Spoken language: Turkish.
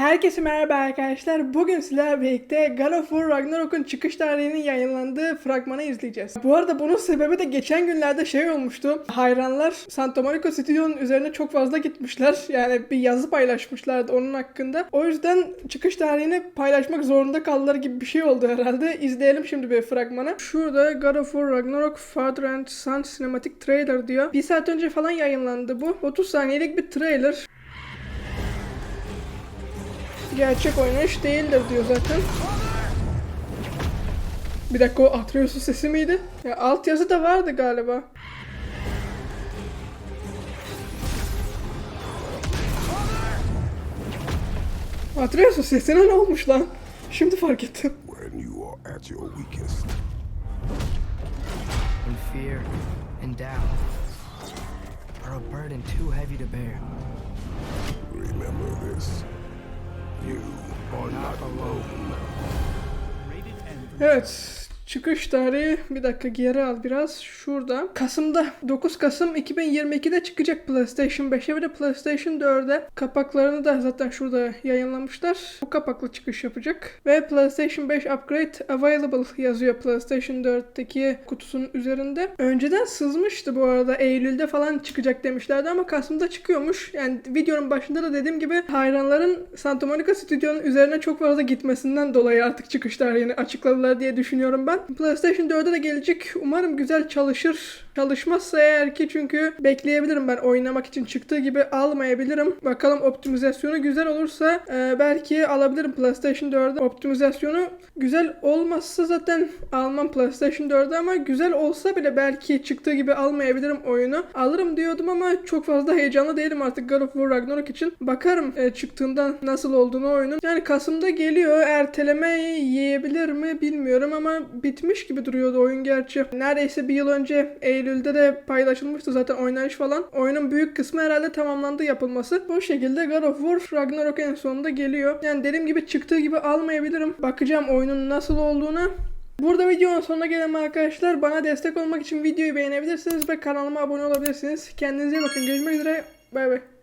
Herkese merhaba arkadaşlar. Bugün sizlerle birlikte God of War Ragnarok'un çıkış tarihinin yayınlandığı fragmanı izleyeceğiz. Bu arada bunun sebebi de geçen günlerde şey olmuştu. Hayranlar Santa Monica Studio'nun üzerine çok fazla gitmişler. Yani bir yazı paylaşmışlardı onun hakkında. O yüzden çıkış tarihini paylaşmak zorunda kaldılar gibi bir şey oldu herhalde. İzleyelim şimdi bir fragmanı. Şurada God of War Ragnarok Father and Son Cinematic Trailer diyor. Bir saat önce falan yayınlandı bu. 30 saniyelik bir trailer. Gerçek oynanış değildir diyor zaten. Bir dakika o Atreus'un sesi miydi? Ya altyazı da vardı galiba. Atreus'un sesine ne olmuş lan? Şimdi fark ettim. when you are at your weakest. and fear and doubt are a burden too heavy to bear. Remember this. You are not alone. Evet. Çıkış tarihi bir dakika geri al biraz. Şurada. Kasım'da 9 Kasım 2022'de çıkacak PlayStation 5'e ve de PlayStation 4'e. Kapaklarını da zaten şurada yayınlamışlar. Bu kapaklı çıkış yapacak. Ve PlayStation 5 Upgrade Available yazıyor PlayStation 4'teki kutusunun üzerinde. Önceden sızmıştı bu arada. Eylül'de falan çıkacak demişlerdi ama Kasım'da çıkıyormuş. Yani videonun başında da dediğim gibi hayranların Santa Monica Studio'nun üzerine çok fazla gitmesinden dolayı artık çıkış tarihini açıkladılar diye düşünüyorum ben. PlayStation 4'e de gelecek. Umarım güzel çalışır. Çalışmazsa eğer ki çünkü bekleyebilirim ben oynamak için çıktığı gibi almayabilirim. Bakalım optimizasyonu güzel olursa e, belki alabilirim PlayStation 4'e. Optimizasyonu güzel olmazsa zaten almam PlayStation 4'e ama güzel olsa bile belki çıktığı gibi almayabilirim oyunu. Alırım diyordum ama çok fazla heyecanlı değilim artık God of War Ragnarok için. Bakarım e, çıktığında nasıl olduğunu oyunun. Yani Kasım'da geliyor. Erteleme yiyebilir mi bilmiyorum ama bitmiş gibi duruyordu oyun gerçi. Neredeyse bir yıl önce Eylül'de de paylaşılmıştı zaten oynayış falan. Oyunun büyük kısmı herhalde tamamlandı yapılması. Bu şekilde God of War Ragnarok en sonunda geliyor. Yani dediğim gibi çıktığı gibi almayabilirim. Bakacağım oyunun nasıl olduğuna. Burada videonun sonuna gelelim arkadaşlar. Bana destek olmak için videoyu beğenebilirsiniz ve kanalıma abone olabilirsiniz. Kendinize iyi bakın. Görüşmek üzere. Bay bay.